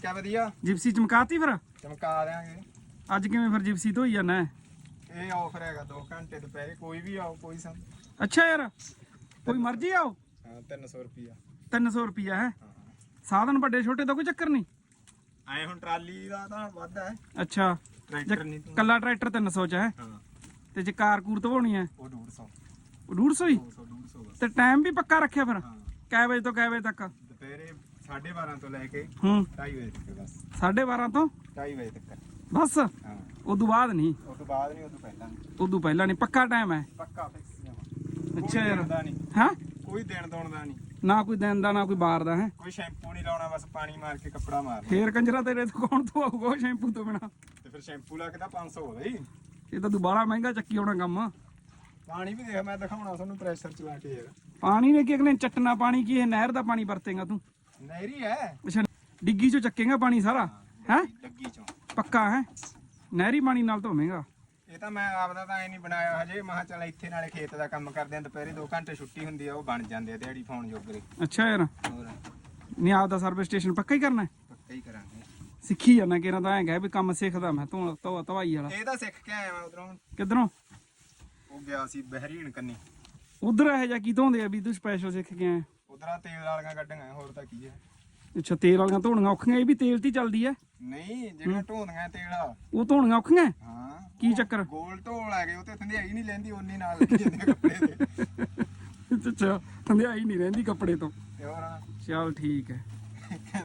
ਕਿਆ ਵਧੀਆ? ਜਿਪਸੀ ਚਮਕਾਤੀ ਫਿਰ? ਚਮਕਾ ਦਿਆਂਗੇ। ਅੱਜ ਕਿਵੇਂ ਫਿਰ ਜਿਪਸੀ ਧੋਈ ਜਾਣਾ ਇਹ ਆਫਰ ਹੈਗਾ 2 ਘੰਟੇ ਦੁਪਹਿਰੇ ਕੋਈ ਵੀ ਆਓ ਕੋਈ ਸਮ ਅੱਛਾ ਯਾਰ ਕੋਈ ਮਰਜ਼ੀ ਆਓ? ਹਾਂ 300 ਰੁਪਿਆ 300 ਰੁਪਿਆ ਹੈ? ਸਾਧਨ ਵੱਡੇ ਛੋਟੇ ਦਾ ਕੋਈ ਚੱਕਰ ਨਹੀਂ? ਐ ਹੁਣ ਟਰਾਲੀ ਦਾ ਤਾਂ ਵੱਧ ਹੈ। ਅੱਛਾ। ਟਰੈਕਟਰ ਨਹੀਂ ਤੂੰ ਕੱਲਾ ਟਰੈਕਟਰ 300 ਚ ਹੈ? ਹਾਂ। ਤੇ ਜੇ ਕਾਰ ਕੂਰ ਧਵਾਉਣੀ ਹੈ? ਉਹ 150 ਉਹ 150 ਹੀ? 200 150 ਬਸ। ਤੇ ਟਾਈਮ ਵੀ ਪੱਕਾ ਰੱਖਿਆ ਫਿਰ? ਹਾਂ। ਕੈ ਵਜੇ ਤੋਂ ਕੈ ਵਜੇ ਤੱਕ? ਦੁਪਹਿਰੇ 12:30 ਤੋਂ ਲੈ ਕੇ ਹੂੰ। 2:30 ਵਜੇ ਤੱਕ ਬਸ। 12:30 ਤੋਂ? 2:30 ਵਜੇ ਤੱਕ। ਬਸ? ਹਾਂ। ਉਦੋਂ ਬਾਅਦ ਨਹੀਂ? ਉਸ ਤੋਂ ਬਾਅਦ ਨਹੀਂ ਤੋਂ ਪਹਿਲਾਂ ਨਹੀਂ। ਉਦੋਂ ਪਹਿਲਾਂ ਨਹੀਂ ਪੱਕਾ ਟਾਈਮ ਹੈ? ਪੱਕਾ ਫਿਕਸ ਜਮਾ ਅੱਛਾ ਯਾਰ। ਹਾਂ? ਕੋਈ ਦੇਣ ਦੋਣ ਦਾ ਨਹੀਂ। ਨਾ ਕੋਈ ਦਿਨ ਦਾ ਨਾ ਕੋਈ ਬਾਰ ਦਾ ਹੈ? ਕੋਈ ਸ਼ੈਂਪੂ ਨਹੀਂ ਲਾਉਣਾ ਬਸ ਪਾਣੀ ਮਾਰ ਕੇ ਕੱਪੜਾ ਮਾਰਨਾ। ਫੇਰ ਕੰਜਰਾ ਤੇਰੇ ਤੋਂ ਕੌਣ ਧਵਾਊਗਾ ਉਹ ਸ਼ੈਂਪੂ ਤੋਂ ਬਿਨਾ? ਤੇ ਫਿਰ ਸ਼ੈਂਪੂ ਲਾ ਕੇ ਤਾਂ 500 ਹੋ। ਗਈ ਇਹ ਤਾਂ ਦੁਬਾਰਾ ਮਹਿੰਗਾ ਚੱਕੀ ਆਉਣਾ ਕੰਮ। ਪਾਣੀ ਵੀ ਦੇਖ ਮੈਂ ਦਿਖਾਉਣਾ ਤੁਹਾਨੂੰ ਪ੍ਰੈਸ਼ਰ ਚਲਾ ਕੇ ਯਾਰ। ਪਾਣੀ ਨੇ ਕੀ ਅਗਲੇ ਚੱਟਣਾ ਪਾਣੀ ਕੀ ਇਹ ਨਹਿਰ ਦਾ ਪਾਣੀ ਵਰਤੇਗਾ ਤੂੰ? ਨਹਿਰੀ ਹੈ। ਅੱਛਾ ਡਿੱਗੀ ਚੋਂ ਚੱਕੇਗਾ ਪਾਣੀ ਸਾਰਾ? ਹੈ ਲੱਗੀ ਚੋਂ। ਪੱਕਾ ਹੈ? ਨਹਿਰੀ ਪਾਣੀ ਨਾਲ ਧੋਵੇਂਗਾ ਇਹ ਤਾਂ ਮੈਂ ਆਪਦਾ ਤਾਂ ਐ ਨਹੀਂ ਬਣਾਇਆ ਹਜੇ। ਮਹਾ ਚੱਲ ਇੱਥੇ ਨਾਲੇ ਖੇਤ ਦਾ ਕੰਮ ਕਰਦੇ ਆਂ ਦੁਪਹਿਰੇ 2 ਘੰਟੇ ਛੁੱਟੀ ਹੁੰਦੀ ਆ ਉਹ ਬਣ ਜਾਂਦੇ ਆ ਦਿਹਾੜੀ ਫੋਨ ਜੋਗਰੇ। ਅੱਛਾ ਯਾਰ। ਹੋਰ? ਨਹੀਂ ਆਪਦਾ ਸਰਵਿਸ ਸਟੇਸ਼ਨ ਪੱਕਾ ਹੀ ਕਰਨਾ ਹੈ? ਪੱਕਾ ਹੀ ਕਰਾਂਗੇ। ਸਿੱਖੀ ਜਾਣਾ ਕਿਹਨਾਂ ਤਾਂ ਐਂ ਵੀ ਕੰਮ ਸਿੱਖਦਾ ਮੈਂ ਧੋ ਧੋ ਧਵਾਈ ਵਾਲਾ। ਇਹ ਤਾਂ ਸਿੱਖ ਕੇ ਆਇਆ ਮੈਂ ਉਧਰੋਂ। ਕਿੱਧਰੋਂ? ਉਹ ਗਿਆ ਸੀ ਬਹਿਰੀਨ ਕੰਨੀ। ਉਧਰ ਇਹ ਜਾ ਕੀ ਧੋਂਦੇ ਆ ਵੀ ਤੂੰ ਸਪੈਸ਼ਲ ਸਿੱਖ ਕੇ ਆਇਆ? ਉਧਰਾਂ ਤੇਲ ਵਾਲੀਆਂ ਕੱਢੀਆਂ ਹੋਰ ਤਾਂ ਕੀ ਹੈ। ਅੱਛਾ ਤੇਲ ਵਾਲੀਆਂ ਧੋਣੀਆਂ ਔਖੀਆਂ ਇਹ ਵੀ ਤੇਲ ਤੇ ਹੀ ਚੱਲਦੀ ਐ ਨਹੀਂ ਜਿਹੜੀਆਂ ਢੋਂਦੀਆਂ ਤੇਲ ਆ ਉਹ ਧੋਣੀਆਂ ਔਖੀਆਂ? ਹਾਂ ਕੀ ਚੱਕਰ? ਗੋਲ ਢੋਲ ਆ ਗਏ ਉਹ ਤੇ ਥੰਧਿਆਈ ਨਹੀਂ ਲੈਂਦੀ ਓਨੀ ਨਾਲ ਲੱਗੀ ਜਾਂਦੇ ਆ ਕੱਪੜੇ ਦੇ ਅੱਛਾ ਧੰਦਿਆਈ ਨਹੀਂ ਰਹਿੰਦੀ ਕੱਪੜੇ ਤੋਂ। ਤੇ ਹੋਰ? ਚੱਲ ਠੀਕ ਹੈ।